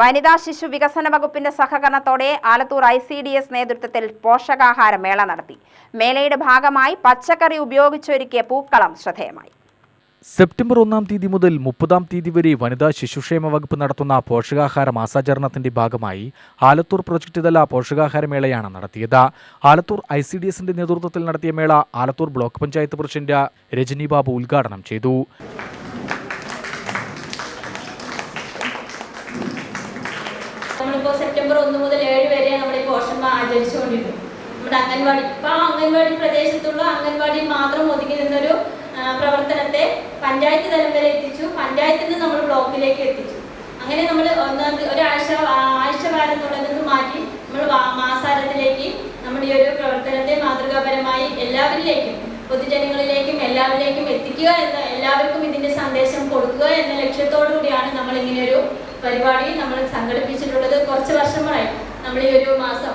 വനിതാ ശിശു വികസന വകുപ്പിന്റെ സഹകരണത്തോടെ Alathur I C D S നേതൃത്വത്തിൽ പോഷകാഹാര മേള നടത്തി. മേളയുടെ ഭാഗമായി പച്ചക്കറി ഉപയോഗിച്ചൊരുക്കിയ പൂക്കളം ശ്രദ്ധേയമായി. സെപ്റ്റംബർ ഒന്നാം തീയതി മുതൽ മുപ്പതാം തീയതി വരെ വനിതാ ശിശുക്ഷേമ വകുപ്പ് നടത്തുന്ന പോഷകാഹാര മാസാചരണത്തിന്റെ ഭാഗമായി ആലത്തൂർ പ്രൊജക്ട് തല പോഷകാഹാര മേളയാണ് നടത്തിയത്. ആലത്തൂർ ഐ സി ഡി എസിന്റെ നേതൃത്വത്തിൽ നടത്തിയ മേള ആലത്തൂർ ബ്ലോക്ക് പഞ്ചായത്ത് പ്രസിഡന്റ് രജനി ബാബു ഉദ്ഘാടനം ചെയ്തു. നമ്മളിപ്പോൾ സെപ്റ്റംബർ ഒന്ന് മുതൽ ഏഴ് വരെ നമ്മൾ ഈ പോഷന്മ ആചരിച്ചുകൊണ്ടിരുന്നു. നമ്മുടെ അംഗൻവാടി ഇപ്പോൾ ആ അംഗൻവാടി പ്രദേശത്തുള്ള അംഗൻവാടിയിൽ മാത്രം ഒതുങ്ങി നിന്നൊരു പ്രവർത്തനത്തെ പഞ്ചായത്ത് തലം വരെ എത്തിച്ചു. പഞ്ചായത്തിൽ നിന്ന് നമ്മൾ ബ്ലോക്കിലേക്ക് എത്തിച്ചു. അങ്ങനെ നമ്മൾ ഒന്നാം ഒരാഴ്ച ആഴ്ച ആഴ്ചവാരം എന്നുള്ളതിൽ നിന്ന് മാറ്റി നമ്മൾ മാസാരത്തിലേക്ക് നമ്മുടെ ഈ ഒരു പ്രവർത്തനത്തെ മാതൃകാപരമായി എല്ലാവരിലേക്കും പൊതുജനങ്ങളിലേക്കും എല്ലാവരിലേക്കും എത്തിക്കുക എന്ന എല്ലാവർക്കും ഇതിന്റെ സന്ദേശം കൊടുക്കുക എന്ന ലക്ഷ്യത്തോടു കൂടിയാണ് നമ്മൾ ഇങ്ങനെയൊരു പരിപാടി നമ്മൾ സംഘടിപ്പിച്ചിട്ടുള്ളത് കുറച്ച് വർഷമായി നമ്മൾ ഈ ഒരു മാസം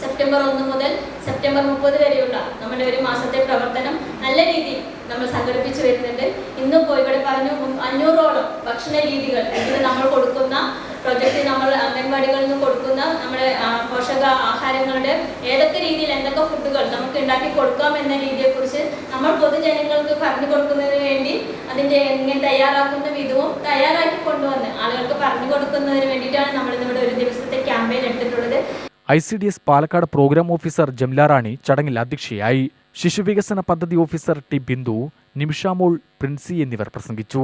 സെപ്റ്റംബർ ഒന്ന് മുതൽ സെപ്റ്റംബർ മുപ്പത് വരെയുള്ള നമ്മുടെ ഒരു മാസത്തെ പ്രവർത്തനം നല്ല രീതിയിൽ നമ്മൾ സംഘടിപ്പിച്ചു വരുന്നുണ്ട്. ഇന്നിപ്പോൾ ഇവിടെ പറഞ്ഞു അഞ്ഞൂറോളം ഭക്ഷണ രീതികൾ ഇതിന് നമ്മൾ കൊടുക്കുന്ന പ്രൊജക്റ്റ് നമ്മൾ അംഗൻവാടികളിൽ നിന്ന് കൊടുക്കുന്ന നമ്മുടെ പോഷക ആഹാരങ്ങളുടെ ഏതൊക്കെ രീതിയിൽ എന്തൊക്കെ ഫുഡുകൾ നമുക്ക് ഉണ്ടാക്കി കൊടുക്കാം എന്ന രീതിയെക്കുറിച്ച് നമ്മൾ പൊതുജനങ്ങൾക്ക് പറഞ്ഞു കൊടുക്കുന്നതിന് വേണ്ടി അതിന്റെ എങ്ങനെ തയ്യാറാക്കുന്ന വിധവും തയ്യാറാക്കി കൊണ്ടുവന്ന് ആളുകൾക്ക് പറഞ്ഞു കൊടുക്കുന്നതിന് വേണ്ടിയിട്ടാണ് നമ്മൾ ഇന്നിവിടെ ഒരു ദിവസത്തെ ക്യാമ്പയിൻ എടുത്തിട്ടുള്ളത്. I C D S Palakkad programme officer Jamla Rani ചടങ്ങിൽ അധ്യക്ഷയായി. ശിശുവികസന പദ്ധതി ഓഫീസർ ടി ബിന്ദു നിമിഷാമോൾ പ്രിൻസി എന്നിവർ പ്രസംഗിച്ചു.